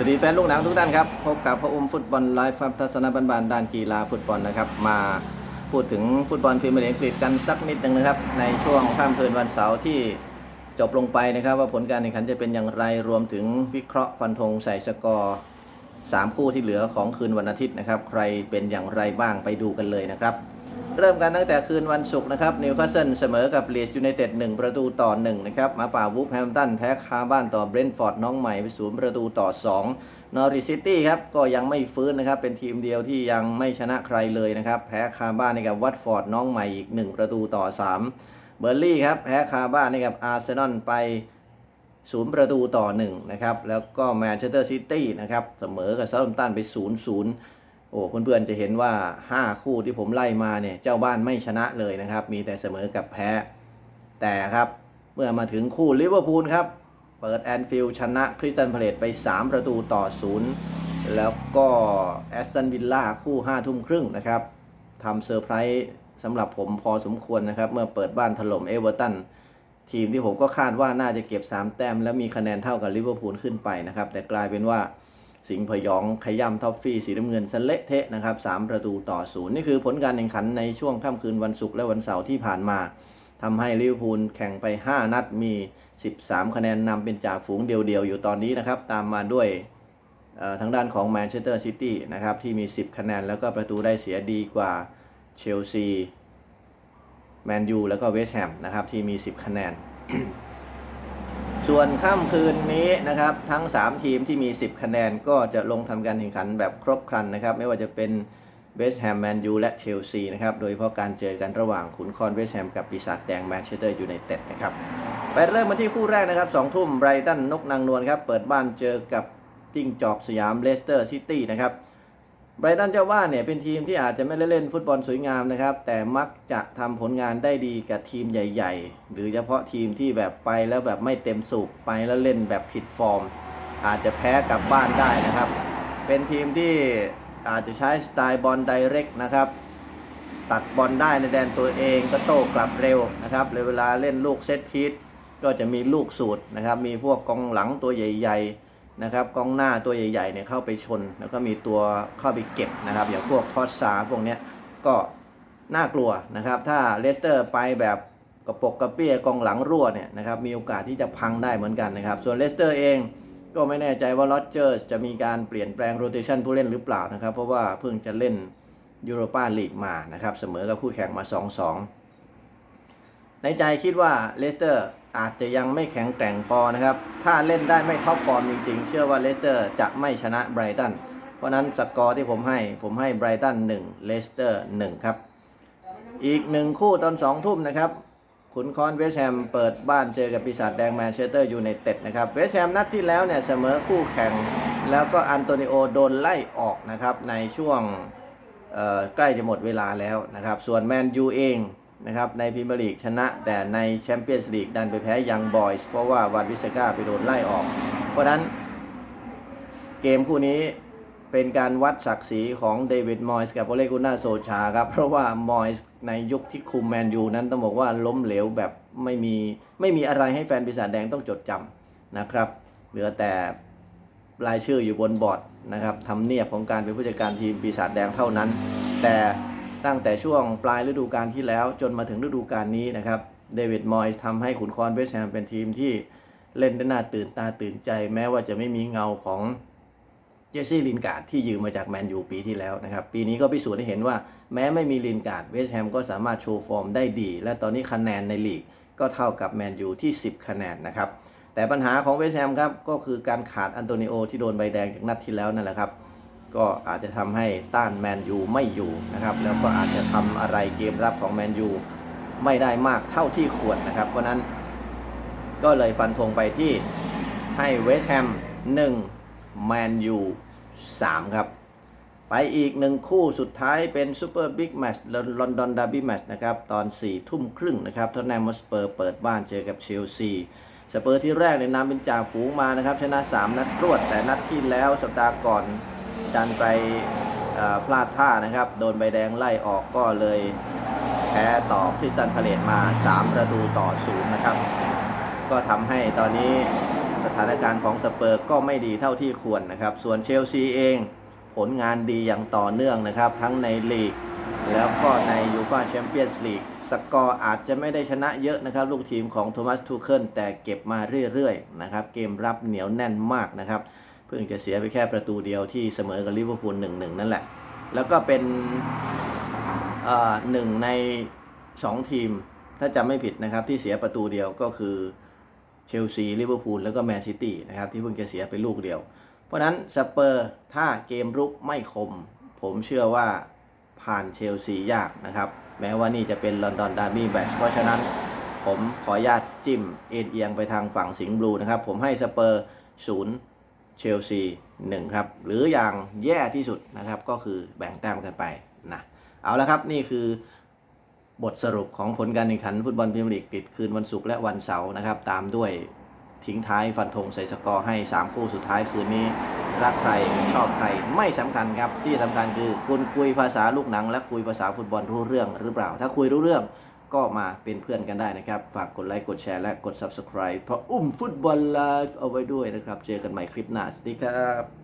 วัสดีแฟนลูกหนังทุกท่านครับ พบกับพระอุ้มฟุตบอลไลฟ์ครับทัศนบันบานด้านกีฬาฟุตบอลนะครับ มาพูดถึงฟุตบอลพรีเมียร์ลีกอังกฤษกันสักนิดหนึ่งนะครับ ในช่วงค่ำคืนวันเสาร์ที่จบลงไปนะครับ ว่าผลการแข่งขันจะเป็นอย่างไรรวมถึงวิเคราะห์ฟันธงใส่สกอร์สามคู่ที่เหลือของคืนวันอาทิตย์นะครับ ใครเป็นอย่างไรบ้างไปดูกันเลยนะครับ เริ่มกันตั้งแต่คืนวันศุกร์นะครับนิวคาสเซิลเสมอกับเลีดยูไนเต็ด1ประตูต่อ1นะครับมาป่าวูฟแฮมตันแพ้คาบ้านต่อเบรนท์ฟอร์ดน้องใหม่ไปศูนย์ประตูต่อ2นอริซิตี้ครับก็ยังไม่ฟื้นนะครับเป็นทีมเดียวที่ยังไม่ชนะใครเลยนะครับแพ้คาบ้านให้กับวัตฟอร์ดน้องใหม่อีก1ประตูต่อ3เบอร์ลี่ครับแพ้คาบ้านให้กับอาร์เซนอลไปศูนย์ประตูต่อ1นะครับแล้วก็แมนเชสเตอร์ซิตี้นะครับเสมอกับเซาท์แฮมป์ตันไป0 0 โอ้เพื่อนๆจะเห็นว่า 5 คู่ที่ผมไล่มาเนี่ยเจ้าบ้านไม่ชนะเลยนะครับ มีแต่เสมอกับแพ้ แต่ครับเมื่อมาถึงคู่ลิเวอร์พูลครับ เปิดแอนฟิลด์ชนะคริสตันพาเลตไป 3 ประตูต่อ0แล้วก็แอสตันวิลล่าคู่5ทุ่มครึ่งนะครับทำเซอร์ไพรส์สำหรับผมพอสมควรนะครับ เมื่อเปิดบ้านถล่มเอเวอร์ตันทีมที่ผมก็คาดว่าน่าจะเก็บ 3 แต้ม และมีคะแนนเท่ากับลิเวอร์พูลขึ้นไปนะครับ แต่กลายเป็นว่า สิงห์พยองขย่ำท็อฟฟี่สีน้ำเงินสเละเทะนะครับ3ประตูต่อศูนย์นี่คือผลการแข่งขันในช่วงค่ำคืนวันศุกร์และวันเสาร์ที่ผ่านมาทำให้ลิเวอร์พูลแข่งไป 5 นัดมี 13 คะแนนนำเป็นจ่าฝูงเดียวๆ อยู่ตอนนี้นะครับ ตามมาด้วยทางด้านของแมนเชสเตอร์ซิตี้นะครับ ที่มี 10 คะแนนแล้วก็ประตูได้เสียดีกว่าเชลซีแมนยูแล้วก็เวสต์แฮมนะครับ ที่มี 10 คะแนน ส่วนค่ำคืนนี้นะครับทั้ง 3 ทีมที่มี 10 คะแนนก็จะลงทำการแข่งขันแบบครบครันนะครับ ไม่ว่าจะเป็นเวสต์แฮมแมนยูและเชลซีนะครับ โดยเฉพาะการเจอกันระหว่างขุนคอนเวสต์แฮมกับปีศาจแดงแมนเชสเตอร์ยูไนเต็ดนะครับ ไปเริ่มมาที่คู่แรกนะครับ2ทุ่มไบรตันนกนางนวลครับ เปิดบ้านเจอกับจิ้งจอกสยามเลสเตอร์ซิตี้นะครับ ไบรตันเจ้าว่าเนี่ยเป็นทีมที่อาจจะไม่ได้เล่นฟุตบอลสวยงามนะครับ แต่มักจะทำผลงานได้ดีกับทีมใหญ่ ๆ หรือเฉพาะทีมที่แบบไปแล้วแบบไม่เต็มสูบไปแล้วเล่นแบบผิดฟอร์ม อาจจะแพ้กลับบ้านได้นะครับ เป็นทีมที่อาจจะใช้สไตล์บอลไดเรกนะครับ ตัดบอลได้ในแดนตัวเองก็โต้กลับเร็วนะครับเลยเวลาเล่นลูกเซตพีทก็จะมีลูกสูตรนะครับ มีพวกกองหลังตัวใหญ่ ๆ นะครับกองหน้าตัวใหญ่ๆเนี่ยเข้าไปชน แล้วก็มีตัวเข้าไปเก็บนะครับอย่างพวกทอดซาพวกเนี้ยก็น่ากลัวนะครับ ถ้าเลสเตอร์ไปแบบกระปกกระเปี้ยกองหลังรั่วเนี่ยนะครับมีโอกาสที่จะพังได้เหมือนกันนะครับ ส่วนเลสเตอร์เองก็ไม่แน่ใจว่าลอ d เจอร์จะมีการเปลี่ยนแปลงโรเตชันผู้เล่นหรือเปล่านะครับ เพราะว่าเพิ่งจะเล่นยูโรปาลีกมานะครับ เสมอกับคู่แข่งมา 2-2 ในใจคิดว่าเลสเตอร์ อาจจะยังไม่แข็งแกร่งพอนะครับ ถ้าเล่นได้ไม่ท็อปฟอร์มจริงๆ เชื่อว่าเลสเตอร์จะไม่ชนะไบรตัน เพราะนั้นสกอร์ที่ผมให้ผมให้ไบรตัน1เลสเตอร์1ครับ อีกหนึ่งคู่ตอน2ทุ่มนะครับขุนคอนเวสแฮมเปิดบ้านเจอกับปีศาจแดงแมนเชสเตอร์ยูไนเต็ดนะครับเวสแฮมนัดที่แล้วเนี่ยเสมอคู่แข่ง แล้วก็อันโตนิโอโดนไล่ออกนะครับในช่วงใกล้จะหมดเวลาแล้วนะครับ ส่วนแมนยูเอง นะครับในพรีเมียร์ลีกชนะ แต่ในแชมเปี้ยนส์ลีกดันไปแพ้ยังบอยส์เพราะว่าวันวิสก้าไปโดนไล่ออก เพราะนั้นเกมคู่นี้เป็นการวัดศักดิ์ศรีของเดวิดมอยส์กับโอเลกุน่าโซชาครับ เพราะว่ามอยส์ในยุคที่คุมแมนยูนั้นต้องบอกว่าล้มเหลวแบบไม่มีไม่มีอะไรให้แฟนปีศาจแดงต้องจดจำนะครับ เหลือแต่รายชื่ออยู่บนบอร์ดนะครับทำเนียบของการเป็นผู้จัดการทีมปีศาจแดงเท่านั้น แต่ ตั้งแต่ช่วงปลายฤดูกาลที่แล้วจนมาถึงฤดูกาลนี้นะครับเดวิดมอยส์ทำให้ขุนคอนเวสต์แฮมเป็นทีมที่เล่นได้น่าตื่นตาตื่นใจ แม้ว่าจะไม่มีเงาของเจสซี่ลินการ์ดที่ยืมมาจากแมนยูปีที่แล้วนะครับ ปีนี้ก็พิสูจน์ให้เห็นว่าแม้ไม่มีลินการ์ดเวสต์แฮมก็สามารถโชว์ฟอร์มได้ดี และตอนนี้คะแนนในลีกก็เท่ากับแมนยูที่ 10 คะแนนนะครับแต่ปัญหาของเวสต์แฮมครับก็คือการขาดอันโตนิโอที่โดนใบแดงจากนัดที่แล้วนั่นแหละครับ ก็อาจจะทำให้ต้านแมนยูไม่อยู่นะครับ แล้วก็อาจจะทำอะไรเกมรับของแมนยูไม่ได้มากเท่าที่ควรนะครับ เพราะนั้นก็เลยฟันธงไปที่ให้เวสต์แฮม1แมนยู3ครับ ไปอีกหนึ่งคู่สุดท้ายเป็นซูเปอร์บิ๊กแมตช์ลอนดอนดาร์บี้แมตช์นะครับ ตอน4ทุ่มครึ่งนะครับทอตแนมสเปอร์เปิดบ้านเจอกับเชลซีสเปอร์ที่แรกในยนำเป็นจ่าฝูงมานะครับ ชนะ 3 นัดรวดแต่นัดที่แล้วสัปดาห์ก่อน ดันไปพลาดท่านะครับ โดนใบแดงไล่ออกก็เลยแพ้ต่อคริสตันพาเลตมา 3 ประตูต่อศูนย์นะครับ ก็ทำให้ตอนนี้สถานการณ์ของสเปอร์ก็ไม่ดีเท่าที่ควรนะครับ ส่วนเชลซีเองผลงานดีอย่างต่อเนื่องนะครับ ทั้งในลีก แล้วก็ในยูฟ่าแชมเปี้ยนส์ลีกสกอร์อาจจะไม่ได้ชนะเยอะนะครับ ลูกทีมของโทมัสทูเคิลแต่เก็บมาเรื่อยๆนะครับ เกมรับเหนียวแน่นมากนะครับ เพิ่งจะเสียไปแค่ประตูเดียวที่เสมอกับลิเวอร์พูล1-1นั่นแหละ แล้วก็เป็นหนึ่งใน 2 ทีม ถ้าจำไม่ผิดนะครับ ที่เสียประตูเดียวก็คือเชลซีลิเวอร์พูลแล้วก็แมนซิตี้นะครับที่เพิ่งจะเสียไปลูกเดียว เพราะฉะนั้นสเปอร์ถ้าเกมรุกไม่คม ผมเชื่อว่าผ่านเชลซียากนะครับ แม้ว่านี่จะเป็นลอนดอนดาร์บี้แบชเพราะฉะนั้นผมขออนุญาตจิ้มเอ็นเอียงไปทางฝั่งสิงห์บลูนะครับ ผมให้สเปอร์ศูนย์ เชลซีหนึ่งครับ หรืออย่างแย่ที่สุดนะครับก็คือแบ่งแต้มกันไปนะเอาละครับนี่คือบทสรุปของผลการแข่งขันฟุตบอลพรีเมียร์ลีกปิดคืนวันศุกร์และวันเสาร์นะครับ ตามด้วยทิ้งท้ายฟันธงใส่สกอร์ให้ 3 คู่สุดท้ายคืนนี้ รักใครชอบใครไม่สำคัญครับ ที่สำคัญคือคุณคุยภาษาลูกหนัง และคุยภาษาฟุตบอลรู้เรื่องหรือเปล่า ถ้าคุยรู้เรื่อง ก็มาเป็นเพื่อนกันได้นะครับ ฝากกดไลค์กดแชร์และกด Subscribe เพราะอุ้มฟุตบอลไลฟ์เอาไว้ด้วยนะครับ เจอกันใหม่คลิปหน้าสวัสดีครับ